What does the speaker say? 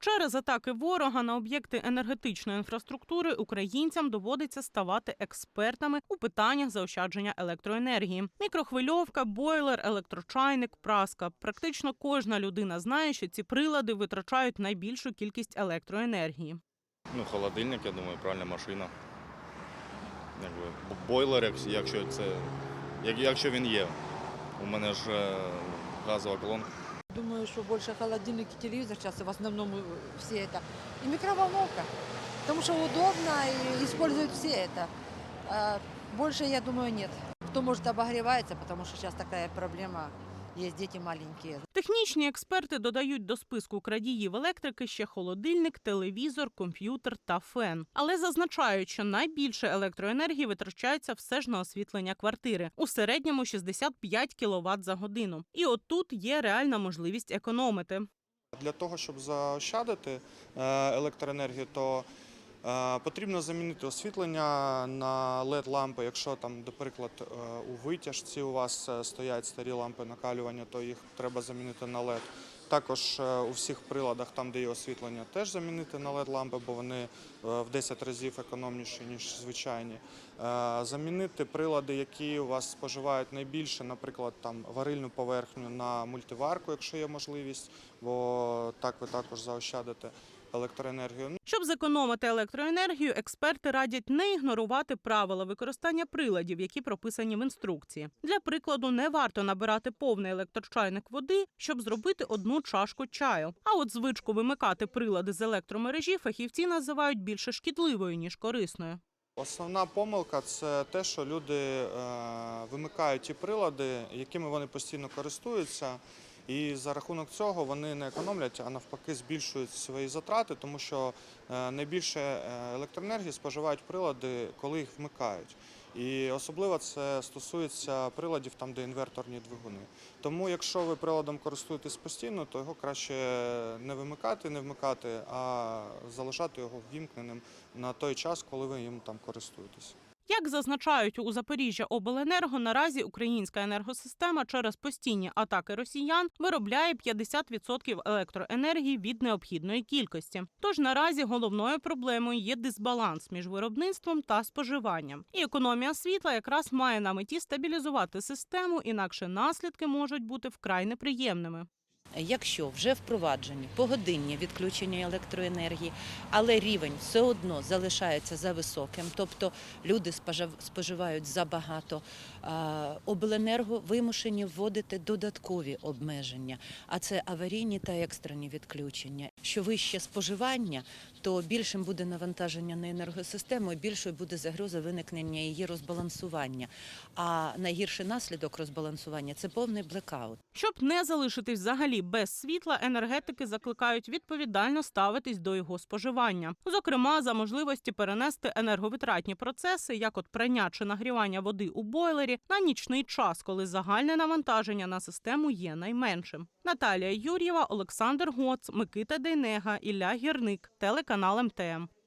Через атаки ворога на об'єкти енергетичної інфраструктури українцям доводиться ставати експертами у питаннях заощадження електроенергії. Мікрохвильовка, бойлер, електрочайник, праска. Практично кожна людина знає, що ці прилади витрачають найбільшу кількість електроенергії. Ну, холодильник, я думаю, пральна машина. Якби, бойлер, як- якщо це. Якщо він є. У мене ж е, газова колонка Думаю, что больше холодильник и телевизор сейчас в основном э, все это. И микроволновка. Потому что удобно и используют все это. А больше, я думаю, нет. Кто может обогревается, потому что сейчас такая проблема. Есть дети маленькие. Технічні експерти додають до списку крадіїв електрики ще холодильник, телевізор, комп'ютер та фен. Але зазначають, що найбільше електроенергії витрачається все ж на освітлення квартири у середньому 65 кВт за годину. І отут є реальна можливість економити. Для того, щоб заощадити е, електроенергію, то потрібно замінити освітлення на LED-лампи. Якщо там, до приклад, е, у витяжці у вас е, стоять старі лампи накалювання, то їх треба замінити на LED. Також е, у всіх приладах, там, де є освітлення, теж замінити на LED-лампи, бо вони е, в 10 разів економніші, ніж звичайні. Е, Замінити прилади, які у вас споживають найбільше, наприклад, там варильну поверхню на мультиварку, якщо є можливість, бо так ви також заощадите електроенергію. Щоб зекономити електроенергію, експерти радять не ігнорувати правила використання приладів, які прописані в інструкції. Для прикладу, не варто набирати повний електрочайник води, щоб зробити одну чашку чаю. А от звичку вимикати прилади з електромережі фахівці називають більше шкідливою ніж корисною. Основна помилка це те, що люди е, вимикають ті прилади, якими вони постійно користуються. І за рахунок цього вони не економлять, а навпаки збільшують свої затрати, тому що е, найбільше е, електроенергії споживають прилади, коли їх вмикають. І особливо це стосується приладів там, де інверторні двигуни. Тому, якщо ви приладом користуєтесь постійно, то його краще не вимикати, не вмикати, а залишати його ввімкненим на той час, коли ви їм там користуєтесь. Як зазначають у Запоріжжя обленерго, наразі українська енергосистема через постійні атаки росіян виробляє 50% електроенергії від необхідної кількості. Тож наразі головною проблемою є дисбаланс між виробництвом та споживанням. І економія світла якраз має на меті стабілізувати систему, інакше наслідки можуть бути вкрай неприємними. Якщо вже впроваджені погодинні відключення електроенергії, але рівень все одно залишається за високим, тобто люди споживають забагато, обленерго вимушені вводити додаткові обмеження, а це аварійні та екстрені відключення. Що вище споживання, то більшим буде навантаження на енергосистему, і більшою буде загроза виникнення її розбалансування. А найгірший наслідок розбалансування це повний блекаут. Щоб не залишитись взагалі без світла, енергетики закликають відповідально ставитись до його споживання, зокрема за можливості перенести енерговитратні процеси, як от прання чи нагрівання води у бойлері, на нічний час, коли загальне навантаження на систему є найменшим. Наталія Юр'єва, Олександр Гоц, Микита Дейнега, Ілля Гірник, телеканал МТМ.